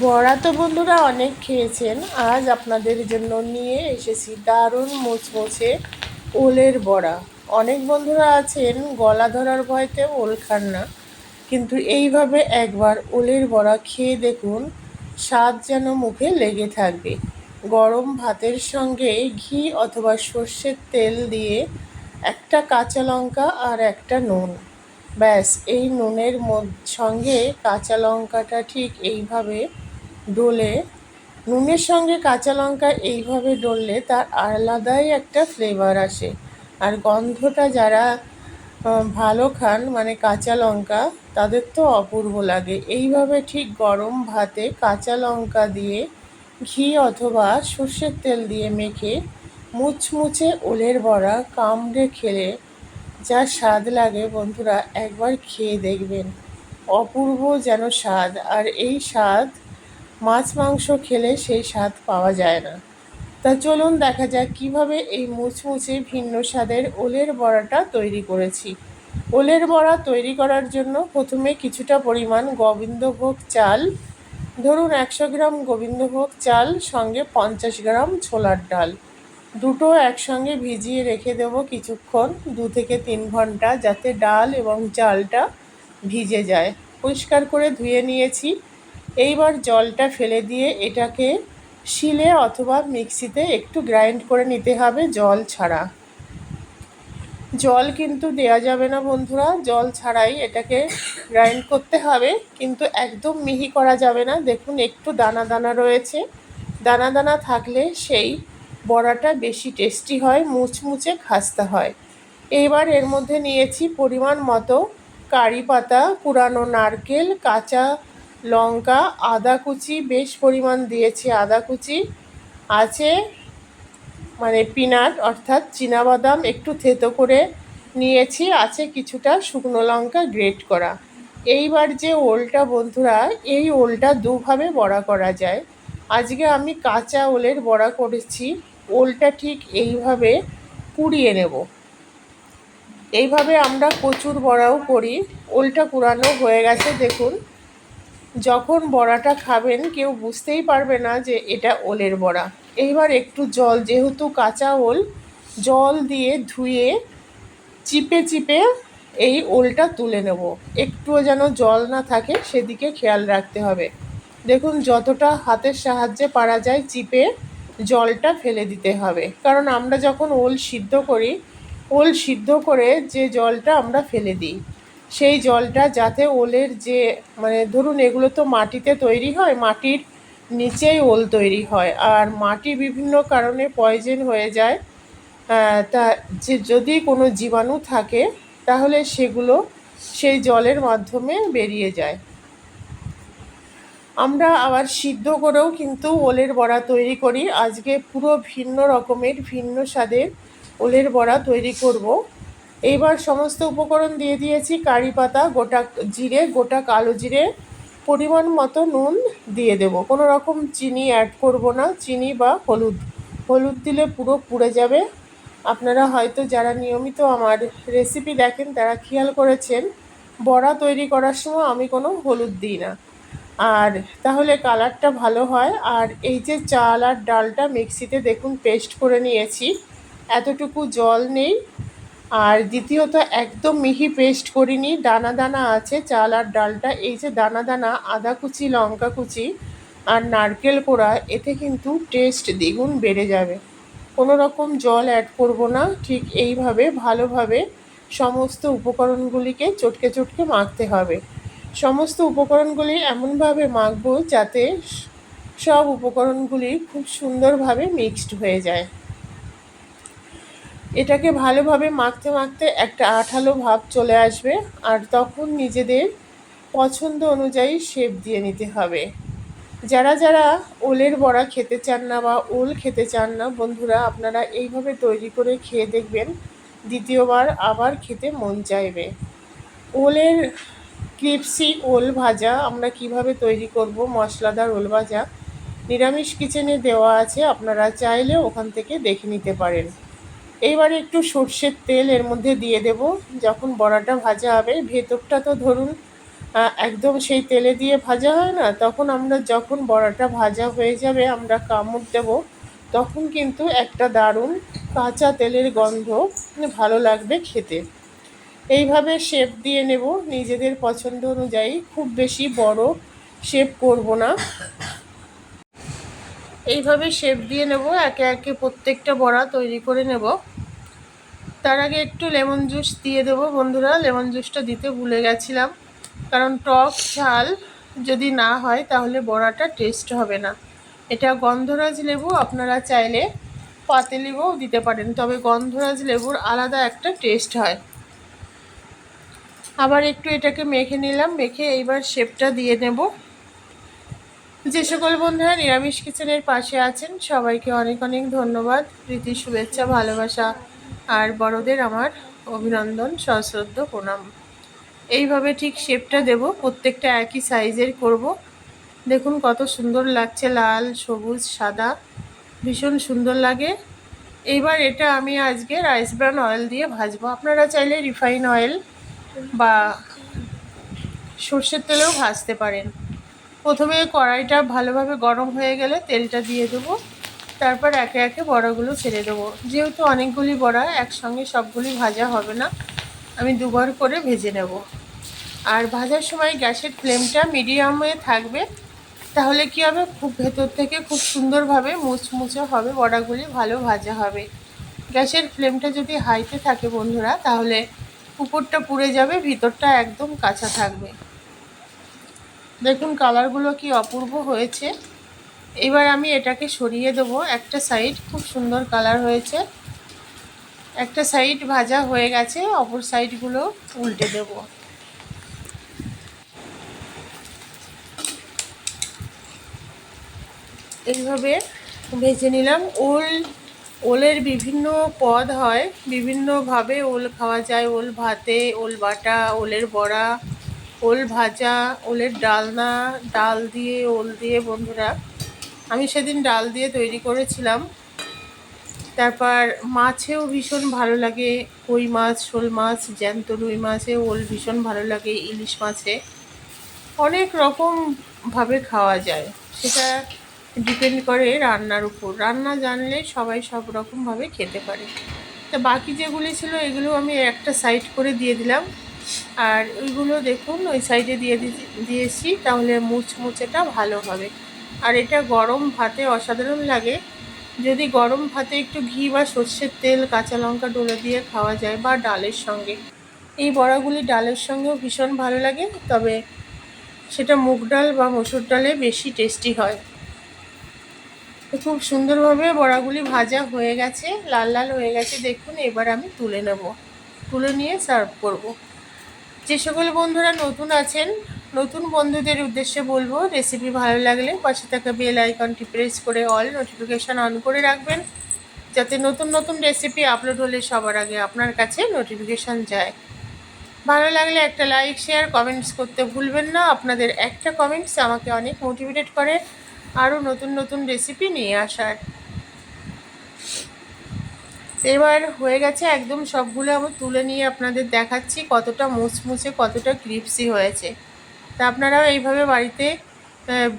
বড়া তো বন্ধুরা অনেক খেয়েছেন। আজ আপনাদের জন্য নিয়ে এসেছি দারুণ মুচমুচে ওলের বড়া। অনেক বন্ধুরা আছেন, গলা ধরার ভয়তে ওল খান না। কিন্তু এইভাবে একবার ওলের বড়া খেয়ে দেখুন, স্বাদ যেন মুখে লেগে থাকবে। গরম ভাতের সঙ্গে ঘি অথবা সর্ষের তেল দিয়ে একটা কাঁচা লঙ্কা আর একটা নুন। ব্যাস, এই নুনের সঙ্গে কাঁচা লঙ্কাটা ঠিক এইভাবে ডলে। নুনের সঙ্গে কাঁচা লঙ্কা এইভাবে ডললে তার আলাদাই একটা ফ্লেভার আসে। আর গন্ধটা যারা ভালো খান মানে কাঁচা লঙ্কা, তাদের তো অপূর্ব লাগে। এইভাবে ঠিক গরম ভাতে কাঁচা লঙ্কা দিয়ে ঘি অথবা সর্ষের তেল দিয়ে মেখে মুচমুচে ওলের বড়া কামড়ে খেলে যা স্বাদ লাগে বন্ধুরা, একবার খেয়ে দেখবেন। অপূর্ব যেন স্বাদ, আর এই স্বাদ মাছ মাংস খেলে সেই স্বাদ পাওয়া যায় না। তা চলুন দেখা যাক কীভাবে এই মুচমুচে ভিন্ন স্বাদের ওলের বড়াটা তৈরি করেছি। ওলের বড়া তৈরি করার জন্য প্রথমে কিছুটা পরিমাণ গোবিন্দভোগ চাল, ধরুন একশো গ্রাম গোবিন্দভোগ চাল, সঙ্গে পঞ্চাশ গ্রাম ছোলার ডাল। দুটো একসঙ্গে ভিজিয়ে রেখে দেবো কিছুক্ষণ, দু থেকে তিন ঘণ্টা, যাতে ডাল এবং চালটা ভিজে যায়। পরিষ্কার করে ধুয়ে নিয়েছি। এইবার জলটা ফেলে দিয়ে এটাকে শিলে অথবা মিক্সিতে একটু গ্রাইন্ড করে নিতে হবে জল ছাড়া। জল কিন্তু দেয়া যাবে না বন্ধুরা, জল ছাড়াই এটাকে গ্রাইন্ড করতে হবে, কিন্তু একদম মিহি করা যাবে না। দেখুন, একটু দানা দানা রয়েছে। দানা দানা থাকলে সেই বড়াটা বেশি টেস্টি হয়, মুচমুচে খাস্তা হয়। এইবার এর মধ্যে নিয়েছি পরিমাণ মতো কারি পাতা, পুরানো নারকেল, কাঁচা লঙ্কা, আদা কুচি, বেশ পরিমাণ দিয়েছি আদা কুচি। আছে মানে পিনাট অর্থাৎ বাদাম একটু থেতো করে নিয়েছি, আছে কিছুটা শুকনো লঙ্কা গ্রেট করা। এইবার যে ওলটা বন্ধুরা, এই ওলটা দুভাবে বড়া করা যায়। আজকে আমি কাঁচা ওলের বড়া করেছি। ওলটা ঠিক এইভাবে পুড়িয়ে নেব। এইভাবে আমরা কচুর বড়াও করি। ওলটা কুড়ানো হয়ে গেছে, দেখুন। যখন বড়াটা খাবেন, কেউ বুঝতেই পারবে না যে এটা ওলের বড়া। এইবার একটু জল, যেহেতু কাঁচা ওল, জল দিয়ে ধুয়ে চিপে চিপে এই ওলটা তুলে নেব। একটুও যেন জল না থাকে, সেদিকে খেয়াল রাখতে হবে। দেখুন, যতটা হাতের সাহায্যে পারা যায়, চিপে জলটা ফেলে দিতে হবে। কারণ আমরা যখন ওল সিদ্ধ করি, ওল সিদ্ধ করে যে জলটা আমরা ফেলে দিই, সেই জলটা যাতে ওলের যে মানে ধরুন এগুলো তো মাটিতে তৈরি হয়, মাটির নিচেই ওল তৈরি হয়। আর মাটি বিভিন্ন কারণে পয়জন হয়ে যায় তা যে যদি কোনো জীবাণু থাকে, তাহলে সেগুলো সেই জলের মাধ্যমে বেরিয়ে যায়। আমরা আবার সিদ্ধ করেও কিন্তু ওলের বড়া তৈরি করি। আজকে পুরো ভিন্ন রকমের, ভিন্ন স্বাদের ওলের বড়া তৈরি করব। এইবার সমস্ত উপকরণ দিয়ে দিয়েছি কারি পাতা, গোটা জিরে, গোটা কালো জিরে, পরিমাণ মতো নুন দিয়ে দেব। কোনো রকম চিনি অ্যাড করব না, চিনি বা হলুদ। হলুদ দিলে পুরো পুড়ে যাবে। আপনারা হয়তো যারা নিয়মিত আমার রেসিপি দেখেন, তারা খেয়াল করেছেন, বড়া তৈরি করার সময় আমি কোনো হলুদ দিই না। আর তাহলে কালারটা ভালো হয়। আর এই যে চাল আর ডালটা মিক্সিতে দেখুন পেস্ট করে নিয়েছি। এতটুকু জল নেই। আর দ্বিতীয়ত একদম মিহি পেস্ট করিনি। দানা দানা আছে চাল আর ডালটা। এই যে দানা দানা, আদা কুচি, লঙ্কা কুচি আর নারকেল কোড়া, এতে কিন্তু টেস্ট দ্বিগুণ বেড়ে যাবে। কোনো রকম জল অ্যাড করব না। ঠিক এইভাবে, ভালোভাবে সমস্ত উপকরণগুলিকে চটকে চটকে মাখতে হবে। সমস্ত উপকরণগুলি এমনভাবে মাখবো যাতে সব উপকরণগুলি খুব সুন্দরভাবে মিক্সড হয়ে যায়। এটাকে ভালোভাবে মাখতে মাখতে একটা আঠালো ভাব চলে আসবে আর তখন নিজেদের পছন্দ অনুযায়ী শেপ দিয়ে নিতে হবে। যারা যারা ওলের বড়া খেতে চান না বা ওল খেতে চান না, বন্ধুরা আপনারা এইভাবে তৈরি করে খেয়ে দেখবেন, দ্বিতীয়বার আবার খেতে মন চাইবে। ওলের ক্রিপসি ওল ভাজা আমরা কীভাবে তৈরি করব, মশলাদার ওল ভাজা। নিরামিষ কিচেনে দেওয়া আছে, আপনারা চাইলে ওখান থেকে দেখে নিতে পারেন। এইবারে একটু সর্ষের তেল এর মধ্যে দিয়ে দেব। যখন বড়াটা ভাজা হবে, ভেতরটা তো ধরুন একদম সেই তেলে দিয়ে ভাজা হয় না, তখন আমরা যখন বড়াটা ভাজা হয়ে যাবে, আমরা কামড় দেব। তখন কিন্তু একটা দারুণ কাঁচা তেলের গন্ধ ভালো লাগবে খেতে। এইভাবে শেপ দিয়ে নেব নিজেদের পছন্দ অনুযায়ী। খুব বেশি বড় শেপ করব না। এইভাবে শেপ দিয়ে নেব, একে একে প্রত্যেকটা বড়া তৈরি করে নেব। তার আগে একটু লেমন জুস দিয়ে দেবো বন্ধুরা লেমন জুসটা দিতে ভুলে গেছিলাম। কারণ টক ঝাল যদি না হয় তাহলে বড়াটা টেস্ট হবে না। এটা গন্ধরাজ লেবু, আপনারা চাইলে পাতে লেবুও দিতে পারেন, তবে গন্ধরাজ লেবুর আলাদা একটা টেস্ট হয়। আবার একটু এটাকে মেখে নিলাম, মেখে এইবার শেপটা দিয়ে নেব। যে সকল বন্ধুরা নিরামিষ কিচেনের পাশে আছেন, সবাইকে অনেক অনেক ধন্যবাদ। প্রীতি, শুভেচ্ছা, ভালোবাসা আর বড়দের আমার অভিনন্দন, সশ্রদ্ধ, প্রণাম। এইভাবে ঠিক শেপটা দেব, প্রত্যেকটা একই সাইজের করব। দেখুন কত সুন্দর লাগছে, লাল, সবুজ, সাদা, ভীষণ সুন্দর লাগে। এইবার এটা আমি আজকে রাইস ব্রান অয়েল দিয়ে ভাজবো। আপনারা চাইলে রিফাইন অয়েল বা সর্ষের তেলেও ভাজতে পারেন। প্রথমে কড়াইটা ভালোভাবে গরম হয়ে গেলে তেলটা দিয়ে দেবো। তারপর একে একে বড়াগুলো ছেড়ে দেবো। যেহেতু অনেকগুলি বড়া, একসঙ্গে সবগুলি ভাজা হবে না, আমি দুবার করে ভেজে নেব। আর ভাজার সময় গ্যাসের ফ্লেমটা মিডিয়ামে থাকবে, তাহলে কি হবে? খুব ভেতর থেকে খুব সুন্দরভাবে মুচমুচে হবে বড়াগুলি, ভালো ভাজা হবে। গ্যাসের ফ্লেমটা যদি হাইতে থাকে বন্ধুরা, তাহলে উপরটা পুড়ে যাবে, ভিতরটা একদম কাঁচা থাকবে। দেখুন কালারগুলো কি অপূর্ব হয়েছে। এবার আমি এটাকে সরিয়ে দেবো। একটা সাইড খুব সুন্দর কালার হয়েছে। একটা সাইড ভাজা হয়ে গেছে, অপর সাইডগুলো উল্টে দেব। এইভাবে ভেজে নিলাম। ওল ওলের বিভিন্ন পদ হয়। বিভিন্নভাবে ওল খাওয়া যায়। ওল ভাতে, ওল বাটা, ওলের বড়া, ওল ভাজা, ওলের ডালনা, ডাল দিয়ে, ওল দিয়ে বন্ধুরা। আমি সেদিন ডাল দিয়ে তৈরি করেছিলাম। তারপর মাছেও ভীষণ ভালো লাগে। কই মাছ, শোল মাছ, জ্যান্ত রুই মাছে, ওল ভীষণ ভালো লাগে ইলিশ মাছে। অনেক রকমভাবে খাওয়া যায়। সেটা ডিপেন্ড করে রান্নার উপর। রান্না জানলে সবাই সব রকমভাবে খেতে পারে। তা বাকি যেগুলি ছিল এগুলো আমি একটা সাইড করে দিয়ে দিলাম। আর ওইগুলো দেখুন, ওই সাইডে দিয়ে দিয়েছি তাহলে মুচমুচেটা ভালো হবে। আর এটা গরম ভাতে অসাধারণ লাগে। যদি গরম ভাতে একটু ঘি বা সর্ষের তেল, কাঁচা লঙ্কা ডলে দিয়ে খাওয়া যায় বা ডালের সঙ্গে। এই বড়াগুলি ডালের সঙ্গেও ভীষণ ভালো লাগে, তবে সেটা মুগ ডাল বা মসুর ডালে বেশি টেস্টি হয়। খুব সুন্দরভাবে বড়াগুলি ভাজা হয়ে গেছে, লাল লাল হয়ে গেছে। দেখুন, এবার আমি তুলে নেব। তুলে নিয়ে সার্ভ করব। যে সকল বন্ধুরা নতুন আছেন, নতুন বন্ধুদের উদ্দেশ্যে বলব রেসিপি ভালো লাগলে পাশে থাকা বেল আইকনটি প্রেস করে অল নোটিফিকেশান অন করে রাখবেন, যাতে নতুন নতুন রেসিপি আপলোড হলে সবার আগে আপনার কাছে নোটিফিকেশান যায়। ভালো লাগলে একটা লাইক শেয়ার কমেন্টস করতে ভুলবেন না। আপনাদের একটা কমেন্টস আমাকে অনেক মোটিভেটেড করে। আরও নতুন নতুন রেসিপি নিয়ে আসার। এবার হয়ে গেছে একদম সবগুলো আমি তুলে নিয়ে আপনাদের দেখাচ্ছি কতটা মুচমুচে কতটা ক্রিপসি হয়েছে। তা আপনারাও এইভাবে বাড়িতে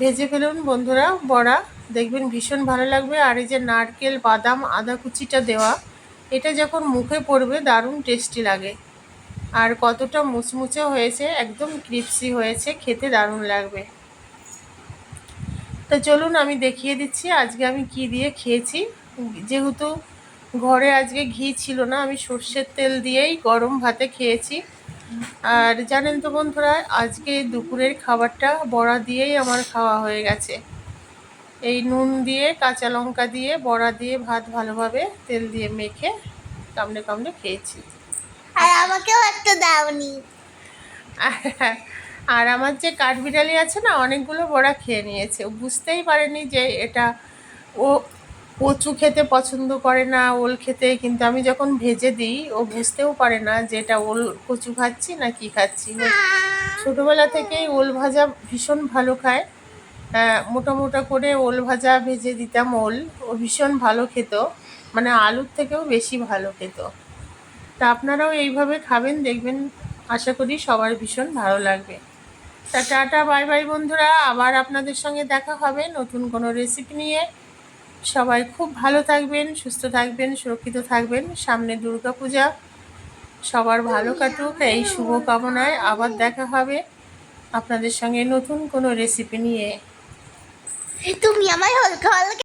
ভেজে ফেলুন বন্ধুরা, বড়া। দেখবেন ভীষণ ভালো লাগবে। আর এই যে নারকেল, বাদাম, আদা কুচিটা দেওয়া, এটা যখন মুখে পড়বে দারুণ টেস্টি লাগে। আর কতটা মুচমুচে হয়েছে, একদম ক্রিপসি হয়েছে, খেতে দারুণ লাগবে। তো চলুন আমি দেখিয়ে দিচ্ছি আজকে আমি কি দিয়ে খেয়েছি। যেহেতু ঘরে আজকে ঘি ছিল না আমি সর্ষের তেল দিয়েই গরম ভাতে খেয়েছি। আর জানেন তো বন্ধুরা আজকে দুপুরের খাবারটা বড়া দিয়েই আমার খাওয়া হয়ে গেছে। এই নুন দিয়ে কাঁচা লঙ্কা দিয়ে বড়া দিয়ে ভাত ভালোভাবে তেল দিয়ে মেখে কামড়ে কামড়ে খেয়েছি। আর আমাকেও একটা দাওনি। আর আমার যে কাঠবিড়ালি আছে না, অনেকগুলো বড়া খেয়ে নিয়েছে। ও বুঝতেই পারেনি যে এটা ও কচু খেতে পছন্দ করে না, ওল খেতে। কিন্তু আমি যখন ভেজে দিই, ও বুঝতেও পারে না যে এটা ওল কচু খাচ্ছি না কি খাচ্ছি। ছোটোবেলা থেকেই ওল ভাজা ভীষণ ভালো খায়। মোটা মোটা করে ওল ভাজা ভেজে দিতাম ওল। ও ভীষণ ভালো খেত। মানে আলুর থেকেও বেশি ভালো খেত। তা আপনারাও এইভাবে খাবেন, দেখবেন। আশা করি সবার ভীষণ ভালো লাগবে। তা টাটা, বাই বাই বন্ধুরা। আবার আপনাদের সঙ্গে দেখা হবে নতুন কোনো রেসিপি নিয়ে। সবাই খুব ভালো থাকবেন, সুস্থ থাকবেন, সুরক্ষিত থাকবেন। সামনে দুর্গা পূজা সবার ভালো কাটুক, এই শুভ কামনায় আবার দেখা হবে আপনাদের সঙ্গে নতুন কোনো রেসিপি নিয়ে। তুমি আমায় হালকা খাওয়ালে